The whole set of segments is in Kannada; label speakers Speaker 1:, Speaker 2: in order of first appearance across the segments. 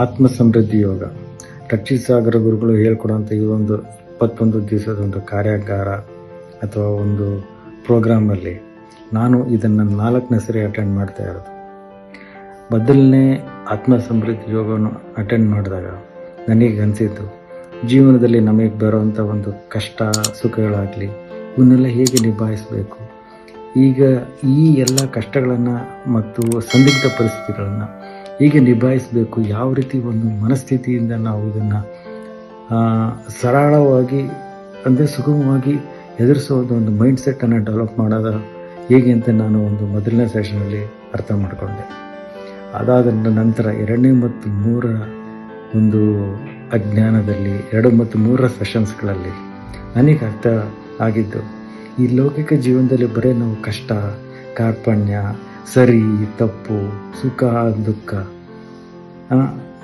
Speaker 1: ಆತ್ಮ ಸಮೃದ್ಧಿ ಯೋಗ ರಕ್ಷಿಸಾಗರ ಗುರುಗಳು ಹೇಳ್ಕೊಡುವಂಥ ಈ ಒಂದು ಇಪ್ಪತ್ತೊಂದು ದಿವಸದ ಒಂದು ಕಾರ್ಯಾಗಾರ ಅಥವಾ ಒಂದು ಪ್ರೋಗ್ರಾಮಲ್ಲಿ ನಾನು ಇದನ್ನು ನಾಲ್ಕನೇ ಸರಿ ಅಟೆಂಡ್ ಮಾಡ್ತಾ ಇರೋದು. ಮೊದಲನೇ ಆತ್ಮ ಸಮೃದ್ಧಿ ಯೋಗವನ್ನು ಅಟೆಂಡ್ ಮಾಡಿದಾಗ ನನಗೆ ಅನಿಸಿದ್ದು ಜೀವನದಲ್ಲಿ ನಮಗೆ ಬರೋವಂಥ ಒಂದು ಕಷ್ಟ, ಸುಖಗಳಾಗಲಿ, ಇವನ್ನೆಲ್ಲ ಹೇಗೆ ನಿಭಾಯಿಸಬೇಕು? ಈಗ ಈ ಎಲ್ಲ ಕಷ್ಟಗಳನ್ನು ಮತ್ತು ಸಂದಿಗ್ಧ ಪರಿಸ್ಥಿತಿಗಳನ್ನು ಹೇಗೆ ನಿಭಾಯಿಸಬೇಕು, ಯಾವ ರೀತಿ ಒಂದು ಮನಸ್ಥಿತಿಯಿಂದ ನಾವು ಇದನ್ನು ಸರಳವಾಗಿ ಅಂದರೆ ಸುಗಮವಾಗಿ ಎದುರಿಸೋದು ಒಂದು ಮೈಂಡ್ ಸೆಟ್ಟನ್ನು ಡೆವಲಪ್ ಮಾಡೋದು ಹೇಗೆ ಅಂತ ನಾನು ಒಂದು ಮೊದಲನೇ ಸೆಷನಲ್ಲಿ ಅರ್ಥ ಮಾಡಿಕೊಂಡೆ. ಅದಾದ ನಂತರ ಎರಡನೇ ಮತ್ತು ಮೂರ ಒಂದು ಅಜ್ಞಾನದಲ್ಲಿ, ಎರಡು ಮತ್ತು ಮೂರರ ಸೆಷನ್ಸ್ಗಳಲ್ಲಿ ನನಗೆ ಅರ್ಥ ಆಗಿದ್ದು, ಈ ಲೌಕಿಕ ಜೀವನದಲ್ಲಿ ಬರೀ ನಾವು ಕಷ್ಟ, ಕಾರ್ಪಣ್ಯ ಸರಿ, ತಪ್ಪು, ಸುಖ, ದುಃಖ.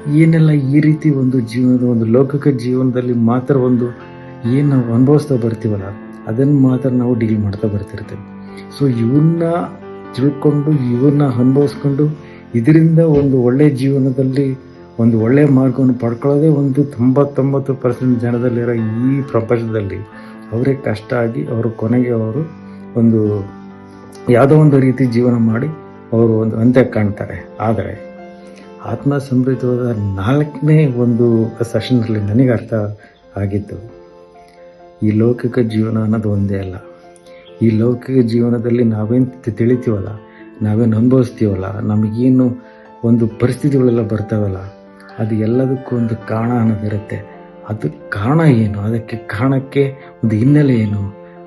Speaker 1: ಏನೆಲ್ಲ ಈ ರೀತಿ ಒಂದು ಜೀವನದ, ಒಂದು ಲೌಕಿಕ ಜೀವನದಲ್ಲಿ ಮಾತ್ರ ಒಂದು ಏನು ನಾವು ಅನುಭವಿಸ್ತಾ ಬರ್ತೀವಲ್ಲ, ಅದನ್ನು ಮಾತ್ರ ನಾವು ಡೀಲ್ ಮಾಡ್ತಾ ಬರ್ತಿರ್ತೀವಿ. ಸೊ ಇವನ್ನ ತಿಳ್ಕೊಂಡು ಇವನ್ನ ಅನುಭವಿಸ್ಕೊಂಡು, ಇದರಿಂದ ಒಂದು ಒಳ್ಳೆಯ ಜೀವನದಲ್ಲಿ, ಒಂದು ಒಳ್ಳೆಯ ಮಾರ್ಗವನ್ನು ಪಡ್ಕೊಳ್ಳೋದೇ ಒಂದು ತೊಂಬತ್ತೊಂಬತ್ತು ಪರ್ಸೆಂಟ್ ಜನದಲ್ಲಿರೋ ಈ ಪ್ರಪಂಚದಲ್ಲಿ, ಅವರೇ ಕಷ್ಟ ಆಗಿ, ಅವರು ಕೊನೆಗೆ ಅವರು ಒಂದು ಯಾವುದೋ ಒಂದು ರೀತಿ ಜೀವನ ಮಾಡಿ ಅವರು ಒಂದು ಅಂತ್ಯ ಕಾಣ್ತಾರೆ. ಆದರೆ ಆತ್ಮ ಸಮೃದ್ಧವಾದ ನಾಲ್ಕನೇ ಒಂದು ಸೆಷನ್ನಲ್ಲಿ ನನಗೆ ಅರ್ಥ ಆಗಿದ್ದು, ಈ ಲೌಕಿಕ ಜೀವನ ಅನ್ನೋದು ಒಂದೇ ಅಲ್ಲ. ಈ ಲೌಕಿಕ ಜೀವನದಲ್ಲಿ ನಾವೇನು ತಿಳಿತೀವಲ್ಲ, ನಾವೇನು ಅನುಭವಿಸ್ತೀವಲ್ಲ, ನಮಗೇನು ಒಂದು ಪರಿಸ್ಥಿತಿಗಳೆಲ್ಲ ಬರ್ತಾವಲ್ಲ, ಅದು ಎಲ್ಲದಕ್ಕೂ ಒಂದು ಕಾರಣ ಅನ್ನೋದಿರುತ್ತೆ. ಅದು ಕಾರಣ ಏನು? ಅದಕ್ಕೆ ಕಾರಣಕ್ಕೆ ಒಂದು ಹಿನ್ನೆಲೆ ಏನು?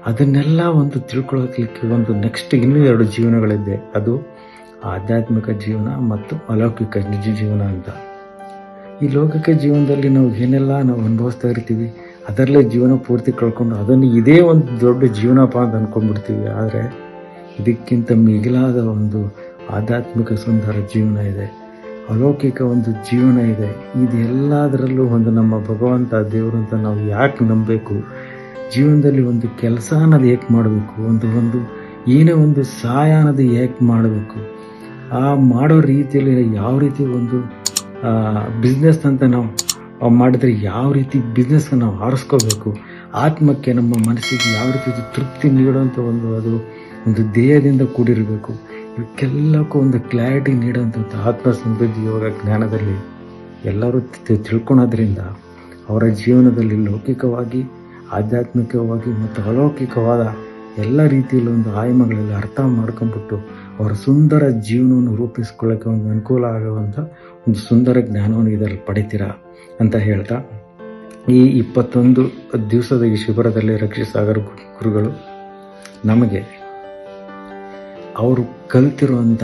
Speaker 1: ಅದನ್ನೆಲ್ಲ ಒಂದು ತಿಳ್ಕೊಳ್ಳೋದಕ್ಕೆ ಒಂದು ನೆಕ್ಸ್ಟ್ ಇನ್ನೂ ಎರಡು ಜೀವನಗಳಿದೆ. ಅದು ಆಧ್ಯಾತ್ಮಿಕ ಜೀವನ ಮತ್ತು ಅಲೌಕಿಕ ನಿಜ ಜೀವನ ಅಂತ. ಈ ಲೌಕಿಕ ಜೀವನದಲ್ಲಿ ನಾವು ಏನೆಲ್ಲ ನಾವು ಅನುಭವಿಸ್ತಾ ಇರ್ತೀವಿ, ಅದರಲ್ಲೇ ಜೀವನ ಪೂರ್ತಿ ಕಳ್ಕೊಂಡು ಅದನ್ನು ಇದೇ ಒಂದು ದೊಡ್ಡ ಜೀವನಪ್ಪ ಅಂತ ಅಂದ್ಕೊಂಡ್ಬಿಡ್ತೀವಿ ಆದರೆ ಇದಕ್ಕಿಂತ ಮಿಗಿಲಾದ ಒಂದು ಆಧ್ಯಾತ್ಮಿಕ ಸುಂದರ ಜೀವನ ಇದೆ, ಅಲೌಕಿಕ ಒಂದು ಜೀವನ ಇದೆ. ಇದೆಲ್ಲದರಲ್ಲೂ ಒಂದು ನಮ್ಮ ಭಗವಂತ ದೇವರು ಅಂತ ನಾವು ಯಾಕೆ ನಂಬಬೇಕು? ಜೀವನದಲ್ಲಿ ಒಂದು ಕೆಲಸ ಅನ್ನೋದು ಏಕೆ ಮಾಡಬೇಕು, ಒಂದು ಒಂದು ಏನೇ ಒಂದು ಸಹಾಯ ಅನ್ನೋದು ಏಕೆ ಮಾಡಬೇಕು. ಆ ಮಾಡೋ ರೀತಿಯಲ್ಲಿ ಯಾವ ರೀತಿ ಒಂದು ಬಿಸ್ನೆಸ್ ಅಂತ ನಾವು ಮಾಡಿದ್ರೆ ಯಾವ ರೀತಿ ಬಿಸ್ನೆಸ್ನ ನಾವು ಆರಿಸ್ಕೋಬೇಕು, ಆತ್ಮಕ್ಕೆ ನಮ್ಮ ಮನಸ್ಸಿಗೆ ಯಾವ ರೀತಿ ತೃಪ್ತಿ ನೀಡುವಂಥ ಒಂದು ಅದು, ಒಂದು ದೇಹದಿಂದ ಕೂಡಿರಬೇಕು. ಇವಕ್ಕೆಲ್ಲಕ್ಕೂ ಒಂದು ಕ್ಲಾರಿಟಿ ನೀಡುವಂಥದ್ದು ಆತ್ಮ ಸಮೃದ್ಧಿ ಯೋಗ ಜ್ಞಾನದಲ್ಲಿ ಎಲ್ಲರೂ ತಿಳ್ಕೊಳೋದ್ರಿಂದ ಅವರ ಜೀವನದಲ್ಲಿ ಲೌಕಿಕವಾಗಿ ಆಧ್ಯಾತ್ಮಿಕವಾಗಿ ಮತ್ತು ಅಲೌಕಿಕವಾದ ಎಲ್ಲ ರೀತಿಯಲ್ಲಿ ಒಂದು ಆಯಾಮಗಳಲ್ಲಿ ಅರ್ಥ ಮಾಡ್ಕೊಂಬಿಟ್ಟು ಅವರ ಸುಂದರ ಜೀವನವನ್ನು ರೂಪಿಸ್ಕೊಳ್ಳೋಕ್ಕೆ ಒಂದು ಅನುಕೂಲ ಆಗುವಂಥ ಒಂದು ಸುಂದರ ಜ್ಞಾನವನ್ನು ಇದರಲ್ಲಿ ಪಡಿತೀರಾ ಅಂತ ಹೇಳ್ತಾ, ಈ ಇಪ್ಪತ್ತೊಂದು ದಿವಸದ ಈ ಶಿಬಿರದಲ್ಲಿ ಗು- ಗುರುಗಳು ನಮಗೆ ಅವರು ಕಲ್ತಿರುವಂಥ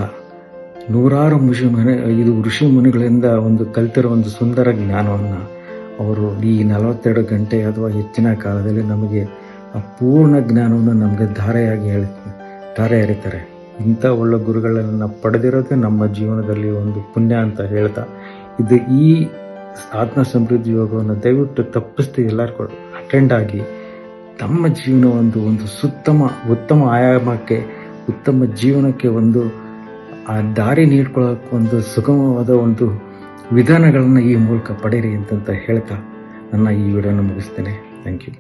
Speaker 1: ನೂರಾರು ಮುಷಿ ಮನೆ ಇದು ಋಷಿ ಮುನಿಗಳಿಂದ ಒಂದು ಕಲ್ತಿರೋ ಒಂದು ಸುಂದರ ಜ್ಞಾನವನ್ನು ಅವರು ಈ ನಲವತ್ತೆರಡು ಗಂಟೆ ಅಥವಾ ಹೆಚ್ಚಿನ ಕಾಲದಲ್ಲಿ ನಮಗೆ ಆ ಪೂರ್ಣ ಜ್ಞಾನವನ್ನು ನಮಗೆ ಧಾರೆಯಾಗಿ ಹೇಳಿ, ಧಾರೆ ಎರಿತಾರೆ. ಇಂಥ ಒಳ್ಳೆ ಗುರುಗಳನ್ನು ಪಡೆದಿರೋದೇ ನಮ್ಮ ಜೀವನದಲ್ಲಿ ಒಂದು ಪುಣ್ಯ ಅಂತ ಹೇಳ್ತಾ, ಇದು ಈ ಆತ್ಮ ಸಮೃದ್ಧಿ ಯೋಗವನ್ನು ದಯವಿಟ್ಟು ತಪ್ಪಿಸ್ತು ಎಲ್ಲರೂ ಅಟೆಂಡ್ ಆಗಿ ತಮ್ಮ ಜೀವನ ಒಂದು ಒಂದು ಸುತ್ತಮ, ಉತ್ತಮ ಆಯಾಮಕ್ಕೆ, ಉತ್ತಮ ಜೀವನಕ್ಕೆ ಒಂದು ಆ ದಾರಿ ನೀಡ್ಕೊಳ್ಳೋಕೆ ಒಂದು ಸುಗಮವಾದ ಒಂದು ವಿಧಾನಗಳನ್ನು ಈ ಮೂಲಕ ಪಡೀರಿ ಅಂತಂತ ಹೇಳ್ತಾ ನನ್ನ ಈ ವಿಡಿಯೋನ ಮುಗಿಸ್ತೇನೆ. Thank you